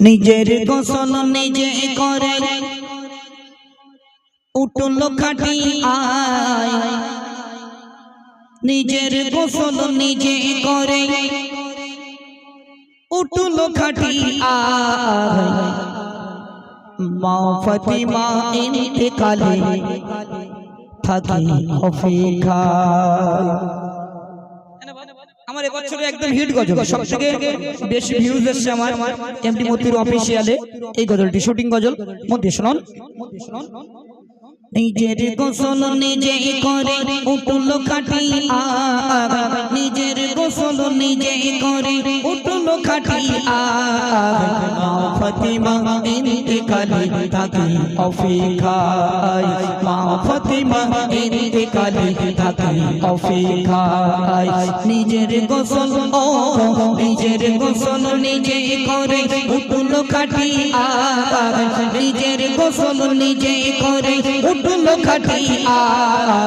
নিজের গোসল নিজে করে। উঠল খাটি নিজের গোসল নিজে করে। উঠল খাটি আয়। মা ফতিমা ইন্তেকালে থাকি অপেক্ষায়। আমার এবছরে একদম হিট গজল। সব থেকে বেশি ভিউজ এসছে আমার এমডি মতির অফিসিয়ালে এই গজলটি শুটিং গজল। মধ্যে শুনুন। নিজের গোসল নিজে করে উঠল খাটি নিজের গোসল নিজে করে উঠল খাটি ফতিমা ইন্তেকালে থাকি অপেক্ষায় মা ফতিমা ইন্তেকালে থাকি অপেক্ষায় নিজের গোসল, ও নিজের গোসল নিজে করে উঠল খাটি আগ নিজের গোসল নিজে করে উঠল খাটি আগ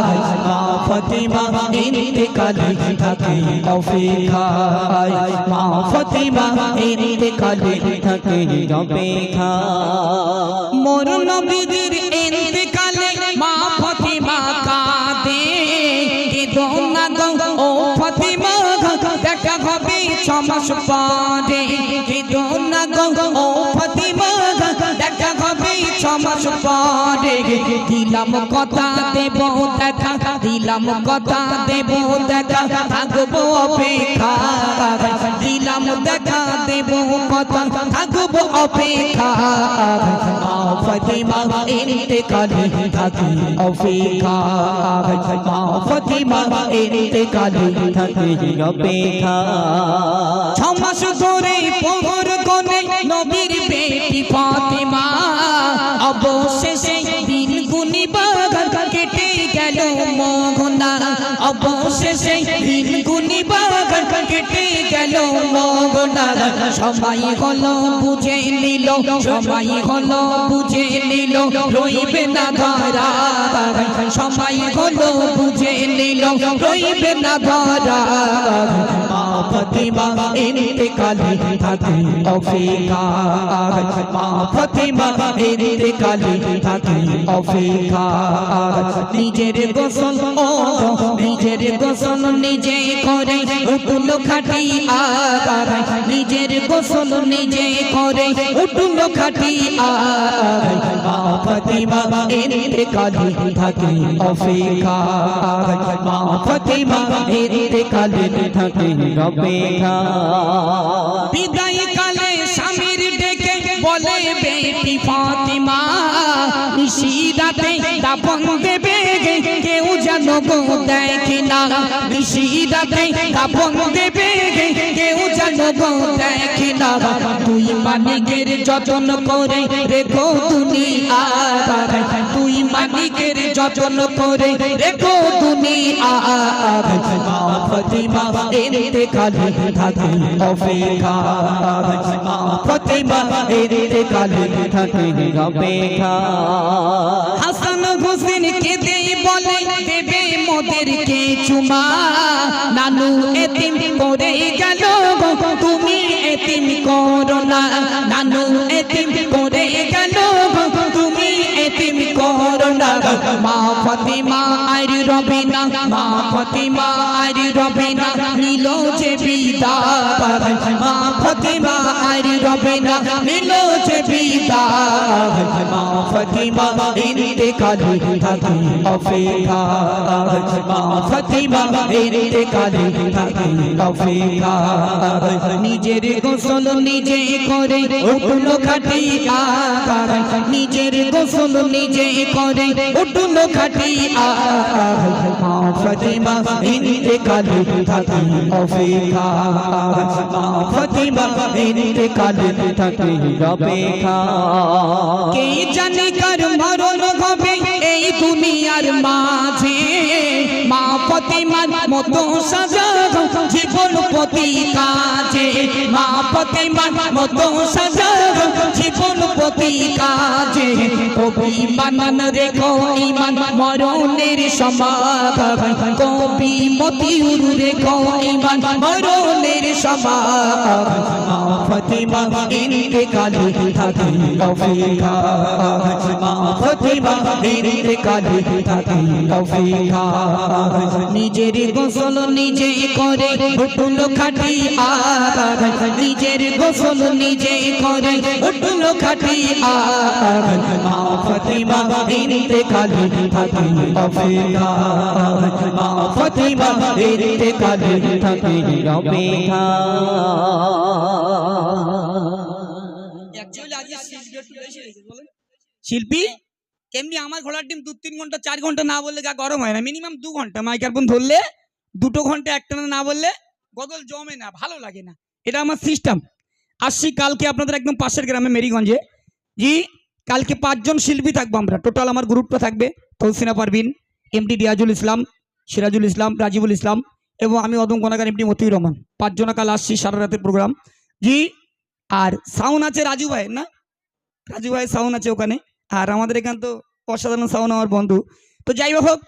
মা ফতিমা ইন্তেকালে থাকি অপেক্ষায় মা ফতিমা ইন্তেকালে থাকি অপেক্ষায়। মোর নবীদের ইন্তেকালে মা ফতিমা কাঁদে। কে দোনা গো, ও ফতিমা দেখা হবে ছমাস পরে। কে দোনা গো, ও ফতিমা দেখা হবে ছমাস পরে। দিলাম কথা দেব, দেখা, দিলাম কথা দেব, দেখা, থাকব অপেক্ষা। দিলাম দেখা অপেক্ষা মা ফতিমা ইন্তেকালে থাকি, অপেক্ষা মা ফতিমা ইন্তেকালে থাকি, অপেক্ষা। ছমাস ধরে পোহর কোনে নবীর বেটি ফাতিমা কেটে গেল মোহনা অবশেষে গুনি বাগান কেটে গেল মোহনা সময় হলো বুঝে নিল সময় হলো বুঝে নিল রইবে না ধরা সময় হলো বুঝে নিল রইবে না ধরা ফতিমা ইন্তেকালে থাকি অপেক্ষা মা ফতিমা ইন্তেকালে থাকি অপেক্ষা নিজের গোসল ও নিজের গোসল নিজে করে উঠল খাটি আগার নিজের গোসল নিজে করে উঠল খাটি আগার মা ফতিমা ইন্তেকালে থাকি অপেক্ষা। মা ফতিমা ইন্তেকালে থাকি অপেক্ষা। বিদায় কালে স্বামীর ডেকে বলে, বেটি ফাতিমা নিশিরাতে দাপন দেবে কেউ যেন গো দেখে না। নিশিরাতে দাপন দেবে কেউ যেন গো দেখে না। তুই মানিকের যতন করে রেখো দুনিয়া তুই মানিকের যত্ন করে রেখো দুনিয়া মা ফতিমা ইন্তেকালে থাকে অপেক্ষা। মা ফতিমা ইন্তেকালে থাকে অপেক্ষা। হাসান হোসেন কেঁদে বলে, দেবে মোদেরকে চুমা? নানু এতিম করে গেল তুমি এতিম করো না। নানু এতিম করে গেল তুমি মা ফতিমা আর রবে না মা ফতিমা আর রবে না নিল যে বিদায়। মা ফতিমা আর রবে না নিল যে বিদায়। মা ফতিমা ইন্তেকালে থাকি, অপেক্ষা। মা ফতিমা ইন্তেকালে থাকি, অপেক্ষা। নিজের গোসল নিজে করে উঠল খাটি আকার নিজের গোসল নিজে করে উঠল খাটি মা ফতিমা ইন্তেকালে থাকি, অপেক্ষা। মা ফতিমা ইন্তেকালে থাকি, অপেক্ষা। কে জানে কার মরণ হবে এই দুনিয়ার মাঝে? মা প্রতিমার মতো সাজাও জীবন প্রতি কাজে। মা প্রতিমার মতো সাজাও জীবন প্রতি কাজে। কবি বানান রেখো ইমান মরণের সমাধান কবি মতিউর রেখো ইমান মরণের সমাধান মা প্রতিমা ইন্তেকালে থাকে অপেক্ষা মা প্রতিমা ইন্তেকালে থাকে অপেক্ষা নিজের গোসল নিজে করে উঠল খাটি আগাগ নিজের গোসল নিজে করে উঠল খাটি আগাগ মা প্রতিমা ইন্তেকালে থাকে অপেক্ষা মা প্রতিমা ইন্তেকালে থাকে অপেক্ষা শিল্পী একটু এমনি আমার ঘোড়ার ডিম দু তিন ঘণ্টা চার ঘণ্টা না বললে গা গরম হয় না মিনিমাম দু ঘণ্টা। মাইক্রোফোন ধরলে দুটো ঘণ্টা একটানা না বললে গদল জমে না ভালো লাগে না। এটা আমার সিস্টেম আসছি কালকে আপনাদের একদম পাশের গ্রামে মেরিগঞ্জে। জি কালকে পাঁচজন শিল্পী থাকব আমরা। টোটাল আমার গ্রুপটা থাকবে তৌসিনা পারভিন এমডি রিয়াজুল ইসলাম সিরাজুল ইসলাম রাজিবুল ইসলাম এবং আমি অদম কনাকার এমডি মতিউর রহমান। পাঁচজনা কাল আসছি সারা রাতের প্রোগ্রাম জি। আর সাউন আছে রাজু ভাইয়ের, না? রাজু ভাইয়ের সাউন্ড আছে ওখানে। আর আমাদের এখানে তো অসাধারণ সাউন্ড আমার বন্ধু। তো যাই হোক